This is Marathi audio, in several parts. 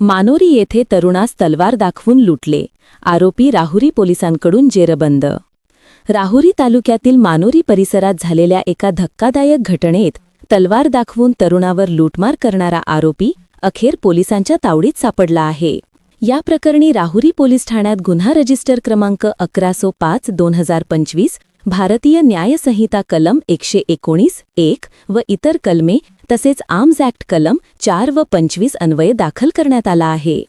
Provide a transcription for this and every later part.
मानोरी येथे तरुणास तलवार दाखवून लुटले. आरोपी राहुरी पोलिसांकडून जेरबंद. राहुरी तालुक्यातील मानोरी परिसरात झालेल्या एका धक्कादायक घटनेत तलवार दाखवून तरुणावर लूटमार करणारा आरोपी अखेर पोलिसांच्या तावडीत सापडला आहे. या प्रकरणी राहुरी पोलीस ठाण्यात गुन्हा रजिस्टर क्रमांक अकरा सो पाच दोन हजार पंचवीस भारतीय न्यायसंहिता कलम एकशे एकोणीस एक व इतर कलमे तसेच आर्म्स ॲक्ट कलम चार व पंचवीस अन्वये दाखल करण्यात आला आहे.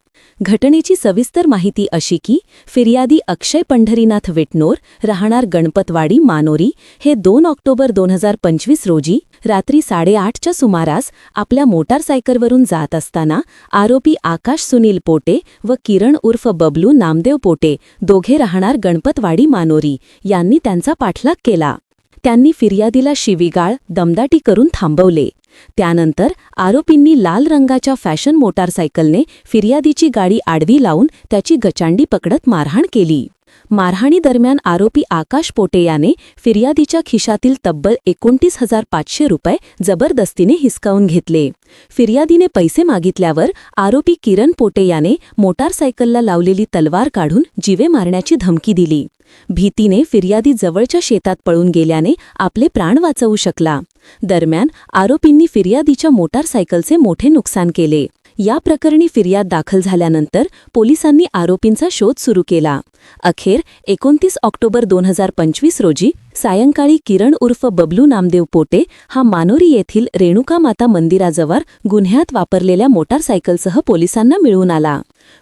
घटनेची सविस्तर माहिती अशी की फिर्यादी अक्षय पंढरीनाथ विटनोर राहणार गणपतवाडी मानोरी हे दोन ऑक्टोबर दोन हजार पंचवीस रोजी रात्री साडेआठच्या सुमारास आपल्या मोटारसायकलवरून जात असताना आरोपी आकाश सुनील पोटे व किरण उर्फ बबलू नामदेव पोटे दोघे राहणार गणपतवाडी मानोरी यांनी त्यांचा पाठलाग केला. त्यांनी फिर्यादीला शिवीगाळ दमदाटी करून थांबवले. त्यानंतर आरोपींनी लाल रंगाच्या फॅशन मोटारसायकलने फिर्यादीची गाडी आडवी लावून त्याची गचांडी पकडत मारहाण केली. मारहाणीदरम्यान आरोपी आकाश पोटे याने फिर्यादीच्या खिशातील तब्बल एकोणतीस हजार पाचशे रुपये जबरदस्तीने हिसकावून घेतले. फिर्यादीने पैसे मागितल्यावर आरोपी किरण पोटे याने मोटारसायकलला लावलेली तलवार काढून जीवे मारण्याची धमकी दिली. भीतीने फिर्यादी जवळच्या शेतात पळून गेल्याने आपले प्राण वाचवू शकला. दरम्यान आरोपींनी फिर्यादीच्या मोटारसायकलचे मोठे नुकसान केले. या प्रकरणी फिर्याद दाखल झाल्यानंतर पोलिसांनी आरोपींचा शोध सुरू केला. अखेर एकोणतीस ऑक्टोबर दोन हजार पंचवीस रोजी सायंकाळी किरण उर्फ बबलू नामदेव पोटे हा मानोरी येथील रेणुका माता मंदिराजवळ गुन्ह्यात वापरलेल्या मोटारसायकलसह पोलिसांना मिळून आला.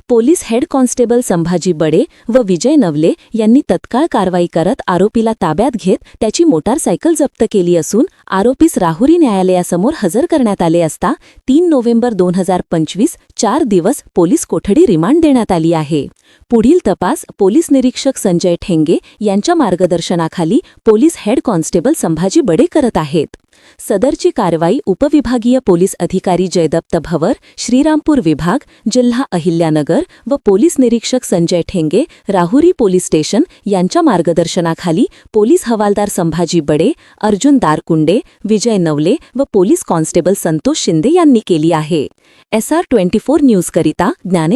Police head constable Sambhaji Bade व विजय नवले यांनी तत्काळ कारवाई करत आरोपीला ताब्यात घेत त्याची मोटारसायकल जप्त केली असून आरोपीस राहुरी न्यायालयासमोर हजर करण्यात आले असता तीन नोव्हेंबर दोन हजार पंचवीस चार दिवस पोलीस कोठडी रिमांड देण्यात आली आहे. पुढील तपास पोलीस निरीक्षक संजय ठेंगे यांच्या मार्गदर्शनाखाली police head constable Sambhaji Bade करत आहेत. सदरची कारवाई उपविभागीय पोलीस अधिकारी जयदत्त भवर श्रीरामपूर विभाग जिल्हा अहिल्यानगर व पोलीस निरीक्षक संजय ठेंगे राहुरी पोलीस स्टेशन यांच्या मार्गदर्शनाखाली पोलीस हवालदार संभाजी बडे अर्जुन दारकुंडे विजय नवले व पोलीस कॉन्स्टेबल संतोष शिंदे यांनी केली आहे. एस आर ट्वेंटी फोर न्यूजकरिता ज्ञाने